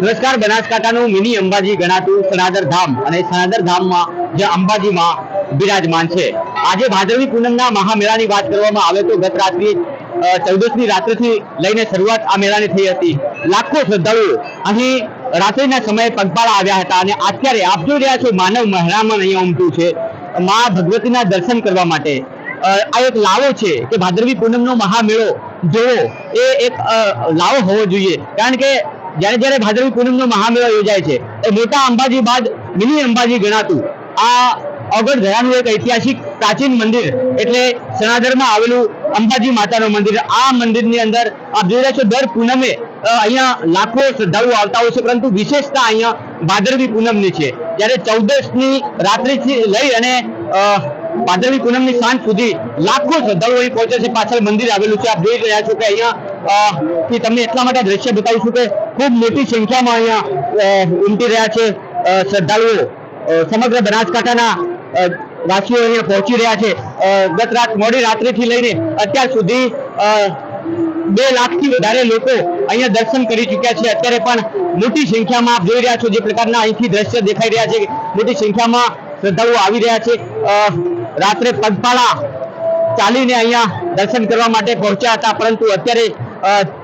નમસ્કાર, બનાસકાંઠાનું મિની અંબાજી ગણાતું સનાદર ધામ અને સનાદર ધામમાં જે અંબાજીમાં બિરાજમાન છે. આજે ભાદરવી પૂનમના મહામેળાની વાત કરવામાં આવે તો ગત રાત્રિ ચૌદસની રાત્રથી લઈને શરૂઆત આ મેળાની થઈ હતી. લાખો શ્રદ્ધાળુઓ અહીં રાત્રિના સમયે પગપાળા આવ્યા હતા અને અત્યારે આપ જોઈ રહ્યા છો માનવ મહેરામણ અહીંયા ઉમટ્યું છે, મા ભગવતીના દર્શન કરવા માટે. આ એક લાવો છે કે ભાદરવી પૂનમનો મહામેળો જોવો એ એક લાવો હોવો જોઈએ. કારણ કે જ્યારે જ્યારે ભાદરવી પૂનમનો મહામેળો યોજાય છે, એ મોટા અંબાજી બાદ મિની અંબાજી ગણાતું. આ અગર ધરાનું એક ઐતિહાસિક પ્રાચીન મંદિર, એટલે સણાધરમાં આવેલું અંબાજી માતાનું મંદિર. આ મંદિરની અંદર આપ જોઈ રહ્યા છો, દર પૂનમે અહીંયા લાખો શ્રદ્ધાળુઓ આવતા હોય છે, પરંતુ વિશેષતા અહીંયા ભાદરવી પૂનમની છે. જ્યારે ચૌદસની રાત્રિથી લઈ અને ભાદરવી પૂનમની સાંજ સુધી લાખો શ્રદ્ધાળુઓ અહીં પહોંચે છે, પાછળ મંદિર આવેલું છે. આપ જોઈ રહ્યા છો કે અહીંયા થી તમને એટલા માટે દ્રશ્ય બતાવીશું કે ખૂબ મોટી સંખ્યામાં અહીંયા ઉમટી રહ્યા છે. શ્રદ્ધાળુઓ સમગ્ર બનાસકાંઠાના વાસીઓ અહીંયા પહોંચી રહ્યા છે. ગત રાત મોડી રાત્રિથી લઈને અત્યાર સુધી બે લાખથી વધારે લોકો અહીંયા દર્શન કરી ચૂક્યા છે. અત્યારે પણ મોટી સંખ્યામાં જોઈ રહ્યા છો જે પ્રકારના અહીંથી દ્રશ્ય દેખાઈ રહ્યા છે. મોટી સંખ્યામાં શ્રદ્ધાળુઓ આવી રહ્યા છે. રાત્રે પગપાળા ચાલીને અહીંયા દર્શન કરવા માટે પહોંચ્યા હતા. પરંતુ અત્યારે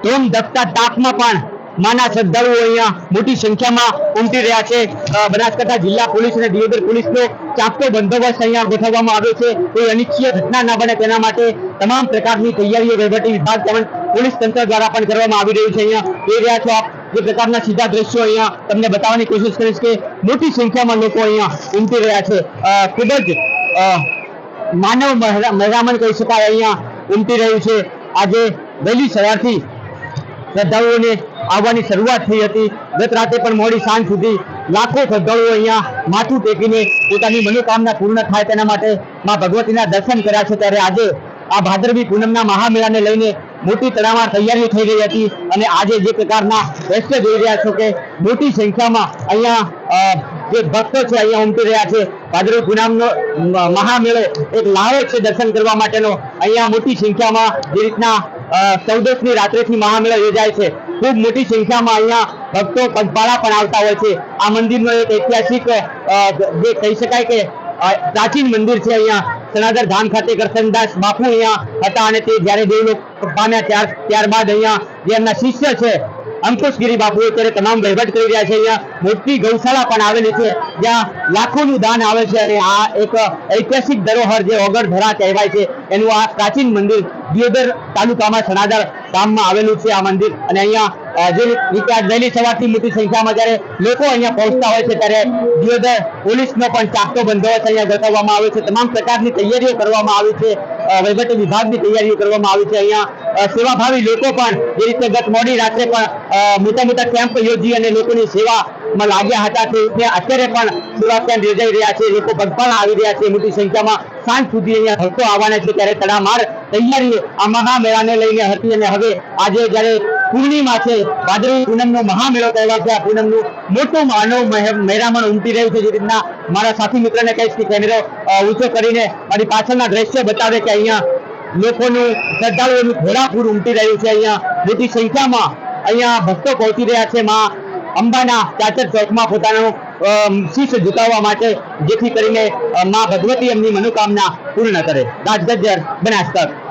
ધોમ ધકતા તાપમાં પણ માના શ્રદ્ધાળુઓ અહીંયા મોટી સંખ્યામાં ઉમટી રહ્યા છે. અ, બનાસકાંઠા જિલ્લા પોલીસ અને દિયોદર પોલીસનો ચાપતો બંદોબસ્ત અહીંયા ગોઠવવામાં આવ્યો છે. કોઈ અનિચ્છનીય ઘટના ના બને તેના માટે તમામ પ્રકારની તૈયારીઓ વહીવટી વિભાગ તેમજ પોલીસ તંત્ર દ્વારા પણ કરવામાં આવી રહ્યું છે. અહીંયા જોઈ રહ્યા છો આપ જે પ્રકારના સીધા દ્રશ્યો અહીંયા તમને બતાવવાની કોશિશ કરીશ કે મોટી સંખ્યામાં લોકો અહીંયા ઉમટી રહ્યા છે. અ, ખૂબ જ અ, માનવ મહેરા- મહેરામણ કહી શકાય અહીંયા ઉમટી રહ્યું છે. આજે વહેલી સવારથી શ્રદ્ધાળુઓને આવવાની શરૂઆત થઈ હતી. ગત રાતે પણ મોડી સાંજ સુધી લાખો શ્રદ્ધાળુઓ અહીંયા માથું ટેકીને પોતાની મનોકામના પૂર્ણ થાય તેના માટે માં ભગવતીના દર્શન કર્યા છે. ત્યારે આજે આ ભાદરવી પૂનમના મહામેળાને લઈને મોટી તડામાર તૈયારીઓ થઈ રહી હતી અને આજે જે પ્રકારના દ્રશ્ય જોઈ રહ્યા છો કે મોટી સંખ્યામાં અહીંયા જે ભક્તો છે અહીંયા ઉમટી રહ્યા છે. ભાદરવી પૂનમનો મહામેળો એક લાવો છે દર્શન કરવા માટેનો. અહીંયા મોટી સંખ્યામાં જે રીતના ચૌદસની રાત્રેથી મહામેળો યોજાય છે. ખૂબ મોટી સંખ્યામાં અહીંયા ભક્તો પગપાળા પણ આવતા હોય છે. આ મંદિરનો એક ઐતિહાસિક જે કહી શકાય કે પ્રાચીન મંદિર છે અહીંયા. સનાતન ધામ ખાતે કરસનદાસ બાપુ અહીંયા હતા અને તે જ્યારે દેવલોક પામ્યા ત્યાર, ત્યારબાદ અહીંયા જે એમના શિષ્ય છે અંકુશગીરી બાપુ અત્યારે તમામ વહીવટ કરી રહ્યા છે. અહીંયા મોટી ગૌશાળા પણ આવેલી છે. જ્યાં લાખોનું દાન આવે છે અને આ એક ઐતિહાસિક ધરોહર જે ઓગળ ધરા કહેવાય છે, એનું આ પ્રાચીન મંદિર દિયોદર તાલુકામાં સનાદર ગામમાં આવેલું છે આ મંદિર. અને અહીંયા જે રીતે વહેલી સવારથી મોટી સંખ્યામાં જ્યારે લોકો અહીંયા પહોંચતા હોય છે, ત્યારે દિયોદર પોલીસનો પણ ચાકતો બંદોબસ્ત અહીંયા ગોઠવવામાં આવ્યો છે. તમામ પ્રકારની તૈયારીઓ કરવામાં આવી છે. વહીવટી વિભાગની તૈયારીઓ કરવામાં આવી છે. અહીંયા સેવાભાવી લોકો પણ જે રીતે ગત મોડી રાત્રે પણ મોટા મોટા કેમ્પ યોજી અને લોકોની સેવામાં લાગ્યા હતા તે રીતે અત્યારે પણ સેવા કેમ્પ યોજાઈ રહ્યા છે. લોકો પગપાળા આવી રહ્યા છે. મોટી સંખ્યામાં સાંજ સુધી અહીંયા ભક્તો આવવાના છે. ત્યારે તડામાર તૈયારીઓ આ મહામેળાને લઈને હતી અને હવે આજે જ્યારે પૂર્ણિમા છે ભાદરવી પૂનમનો મહામેળો કહેવાય છે. આ પૂનમનું મોટું માનવ મહે- મહેરામણ ઉમટી રહ્યું છે. જે રીતના મારા સાથી મિત્રને કહીશ કે કેમેરો ઊંચો કરીને મારી પાછળના દ્રશ્ય બતાવે કે અહીંયા લોકોનું શ્રદ્ધાળુઓનું ઘોડાપૂર ઉમટી રહ્યું છે. અહીંયા મોટી સંખ્યામાં અહીંયા ભક્તો પહોંચી રહ્યા છે. માં અંબાના ચાચર ચોકમાં પોતાનો શિષ્ય ઝુકાવવા માટે, જેથી કરીને માં ભગવતી એમની મનોકામના પૂર્ણ કરે. રાજગજ્જર બનાસકાંઠ.